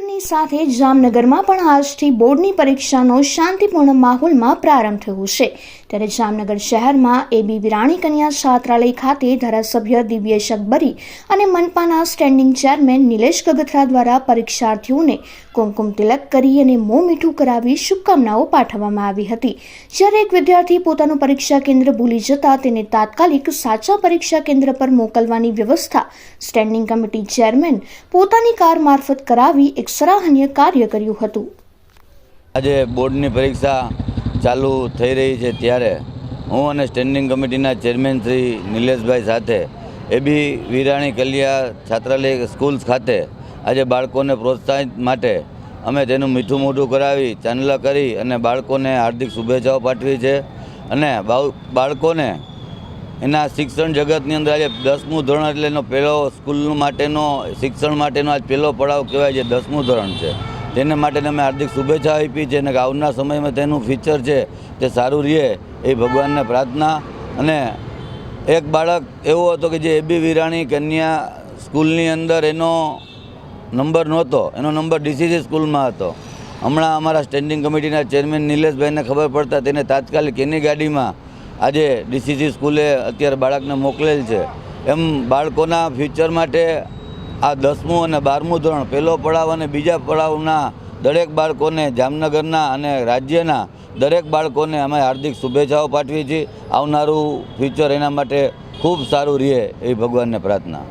જામનગરની સાથે જામનગરમાં પણ આજથી બોર્ડની પરીક્ષાનો શાંતિપૂર્ણ માહોલમાં પ્રારંભ થયો છે. ત્યારે જામનગર શહેરમાં એબી વિરાણી કન્યા છાત્રાલય ખાતે ધારાસભ્ય દિવ્યેશ અકબરી અને મનપાના સ્ટેન્ડિંગ ચેરમેન નિલેશ કગથરા દ્વારા પરીક્ષાર્થીઓને કુમકુમ તિલક કરી અને મોં મીઠું કરાવી શુભકામનાઓ પાઠવવામાં આવી હતી. જ્યારે એક વિદ્યાર્થી પોતાનું પરીક્ષા કેન્દ્ર ભૂલી જતા તેને તાત્કાલિક સાચા પરીક્ષા કેન્દ્ર પર મોકલવાની વ્યવસ્થા સ્ટેન્ડિંગ કમિટી ચેરમેન પોતાની કાર મારફત કરાવી એક સરાહનીય કાર્ય કર્યું હતું. આજે બોર્ડની પરીક્ષા ચાલુ થઈ રહી છે ત્યારે હું અને સ્ટેન્ડિંગ કમિટીના ચેરમેન શ્રી નિલેશભાઈ સાથે એબી વિરાણી કલિયા છાત્રાલય સ્કૂલ્સ ખાતે આજે બાળકોને પ્રોત્સાહિત માટે અમે તેનું મીઠું મોઢું કરાવી, ચાંદલા કરી અને બાળકોને હાર્દિક શુભેચ્છાઓ પાઠવી છે અને બાળકોને એના શિક્ષણ જગતની અંદર આજે દસમું ધોરણ એટલે એનો પહેલો સ્કૂલ માટેનો, શિક્ષણ માટેનો આજ પહેલો પડાવ કહેવાય છે દસમું ધોરણ છે. તેને માટે અમે હાર્દિક શુભેચ્છા આપી છે અને આવનાર સમયમાં તેનું ફીચર છે તે સારું રહે એ ભગવાનને પ્રાર્થના. અને એક બાળક એવો હતો કે જે એબી વિરાણી કન્યા સ્કૂલની અંદર એનો નંબર નહોતો, એનો નંબર ડીસીસી સ્કૂલમાં હતો. હમણાં અમારા સ્ટેન્ડિંગ કમિટીના ચેરમેન નિલેશભાઈને ખબર પડતા તેને તાત્કાલિક એની ગાડીમાં આજે ડીસીસી સ્કૂલે અત્યારે બાળકને મોકલેલ છે. એમ બાળકોના ફ્યુચર માટે આ દસમું અને બારમું ધોરણ પહેલો પડાવ અને બીજા પડાવના દરેક બાળકોને જામનગરના અને રાજ્યના દરેક બાળકોને અમે હાર્દિક શુભેચ્છાઓ પાઠવી છીએ. આવનારું ફ્યુચર એના માટે ખૂબ સારું રહે એ ભગવાનને પ્રાર્થના.